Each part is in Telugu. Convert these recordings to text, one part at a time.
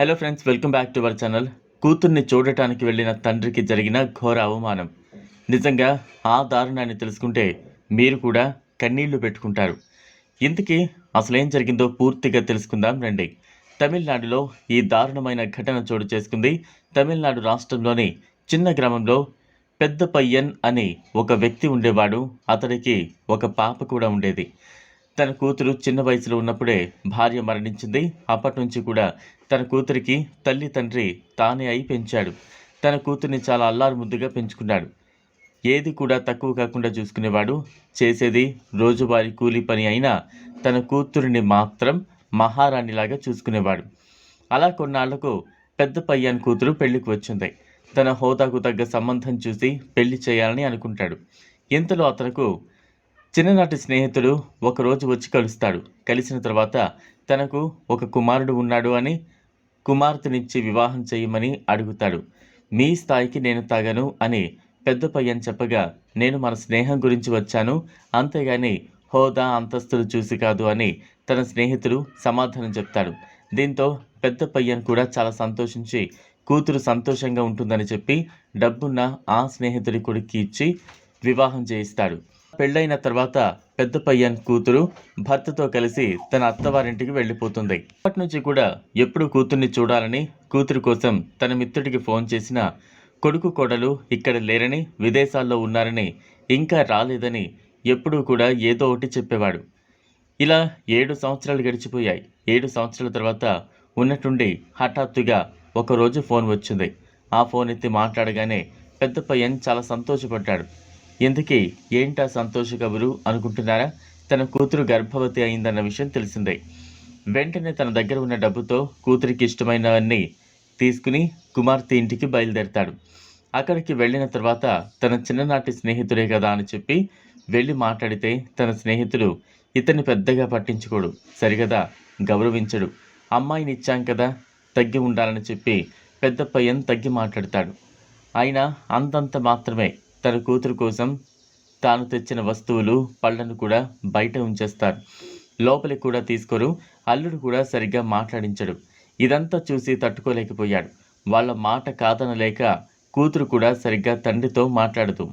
Hello friends welcome back to our channel కూతుర్ని చూడటానికి వెళ్ళిన తండ్రికి జరిగిన ఘోర అవమానం. నిజంగా ఆ దారుణాన్ని తెలుసుకుంటే మీరు కూడా కన్నీళ్ళు పెట్టుకుంటారు. ఇంతకీ అసలేం జరిగిందో పూర్తిగా తెలుసుకుందాం రండి. తమిళనాడులో ఈ దారుణమైన ఘటన చోటు చేసుకుంది తమిళనాడు రాష్ట్రంలోని చిన్న గ్రామంలో పెద్ద పయ్యన్ అని ఒక వ్యక్తి ఉండేవాడు. అతడికి ఒక పాప కూడా ఉండేది. తన కూతురు చిన్న వయసులో ఉన్నప్పుడే భార్య మరణించింది. అప్పటి నుంచి కూడా తన కూతురికి తల్లి తండ్రి తానే అయి పెంచాడు. తన కూతుర్ని చాలా అల్లారు ముద్దుగా పెంచుకున్నాడు. ఏది కూడా తక్కువ కాకుండా చూసుకునేవాడు. చేసేది రోజువారీ కూలీ పని అయినా తన కూతురిని మాత్రం మహారాణిలాగా చూసుకునేవాడు. అలా కొన్నాళ్ళకు పెద్ద పయ్యాన్ కూతురు పెళ్ళికి వచ్చింది. తన హోదాకు తగ్గ సంబంధం చూసి పెళ్ళి చేయాలని అనుకుంటాడు. ఇంతలో అతనుకు చిన్ననాటి స్నేహితుడు ఒకరోజు వచ్చి కలుస్తాడు. కలిసిన తర్వాత తనకు ఒక కుమారుడు ఉన్నాడు అని కుమార్తెనిచ్చి వివాహం చేయమని అడుగుతాడు. మీ స్థాయికి నేను తాగను అని పెద్ద పయ్యన్ చెప్పగా నేను మన స్నేహం గురించి వచ్చాను. అంతేగాని హోదా అంతస్తులు చూసి కాదు అని తన స్నేహితుడు సమాధానం చెప్తాడు. దీంతో పెద్ద పయ్యన్ కూడా చాలా సంతోషించి కూతురు సంతోషంగా ఉంటుందని చెప్పి డబ్బున్న ఆ స్నేహితుడి కొడుక్కి ఇచ్చి వివాహం చేయిస్తాడు. పెళ్ళైన తర్వాత పెద్ద పయ్యన్ కూతురు భర్తతో కలిసి తన అత్తవారింటికి వెళ్ళిపోతుంది. అప్పటి నుంచి కూడా ఎప్పుడు కూతుర్ని చూడాలని కూతురు కోసం తన మిత్రుడికి ఫోన్ చేసిన కొడుకు కోడలు ఇక్కడ లేరని విదేశాల్లో ఉన్నారని ఇంకా రాలేదని ఎప్పుడూ కూడా ఏదో ఒకటి చెప్పేవాడు. ఇలా ఏడు సంవత్సరాలు గడిచిపోయాయి. ఏడు సంవత్సరాల తర్వాత ఉన్నట్టుండి హఠాత్తుగా ఒకరోజు ఫోన్ వచ్చింది. ఆ ఫోన్ ఎత్తి మాట్లాడగానే పెద్ద పయ్యన్ చాలా సంతోషపడ్డాడు. ఎందుకే ఏంటా సంతోష కబురు అనుకుంటున్నారా? తన కూతురు గర్భవతి అయిందన్న విషయం తెలిసిందే. వెంటనే తన దగ్గర ఉన్న డబ్బుతో కూతురికి ఇష్టమైనవన్నీ తీసుకుని కుమార్తె ఇంటికి బయలుదేరతాడు. అక్కడికి వెళ్ళిన తర్వాత తన చిన్ననాటి స్నేహితుడే కదా అని చెప్పి వెళ్ళి మాట్లాడితే తన స్నేహితుడు ఇతన్ని పెద్దగా పట్టించుకోడు సరిగదా గౌరవించడు. అమ్మాయిని ఇచ్చాం కదా తగ్గి ఉండాలని చెప్పి పెద్ద పయ్యను తగ్గి మాట్లాడతాడు. అయినా అంతంత మాత్రమే తన కూతురు కోసం తాను తెచ్చిన వస్తువులు పళ్ళను కూడా బయట ఉంచేస్తారు. లోపలికి కూడా తీసుకోరు. అల్లుడు కూడా సరిగ్గా మాట్లాడించడు. ఇదంతా చూసి తట్టుకోలేకపోయాడు. వాళ్ళ మాట కాదనలేక కూతురు కూడా సరిగ్గా తండ్రితో మాట్లాడుతూ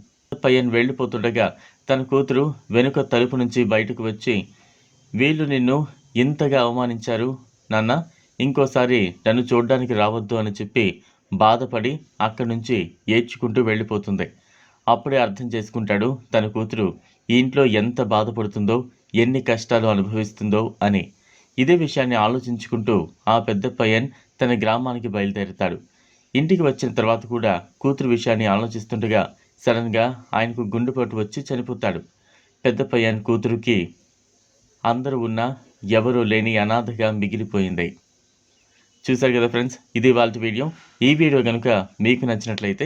పయ్యన్ వెళ్ళిపోతుండగా తన కూతురు వెనుక తలుపు నుంచి బయటకు వచ్చి వీళ్ళు నిన్ను ఇంతగా అవమానించారు నాన్న. ఇంకోసారి నన్ను చూడ్డానికి రావద్దు అని చెప్పి బాధపడి అక్కడి నుంచి ఏడ్చుకుంటూ వెళ్ళిపోతుంది. అప్పుడే అర్థం చేసుకుంటాడు తన కూతురు ఈ ఇంట్లో ఎంత బాధపడుతుందో ఎన్ని కష్టాలు అనుభవిస్తుందో అని. ఇదే విషయాన్ని ఆలోచించుకుంటూ ఆ పెద్ద పయ్యన్ తన గ్రామానికి బయలుదేరుతాడు. ఇంటికి వచ్చిన తర్వాత కూడా కూతురు విషయాన్ని ఆలోచిస్తుండగా సడన్గా ఆయనకు గుండెపోటు వచ్చి చనిపోతాడు. పెద్ద పయ్యన్ కూతురుకి అందరూ ఉన్నా ఎవరూ లేని అనాథగా మిగిలిపోయింది. చూశారు కదా ఫ్రెండ్స్ ఇది వాళ్ళ వీడియో. ఈ వీడియో కనుక మీకు నచ్చినట్లయితే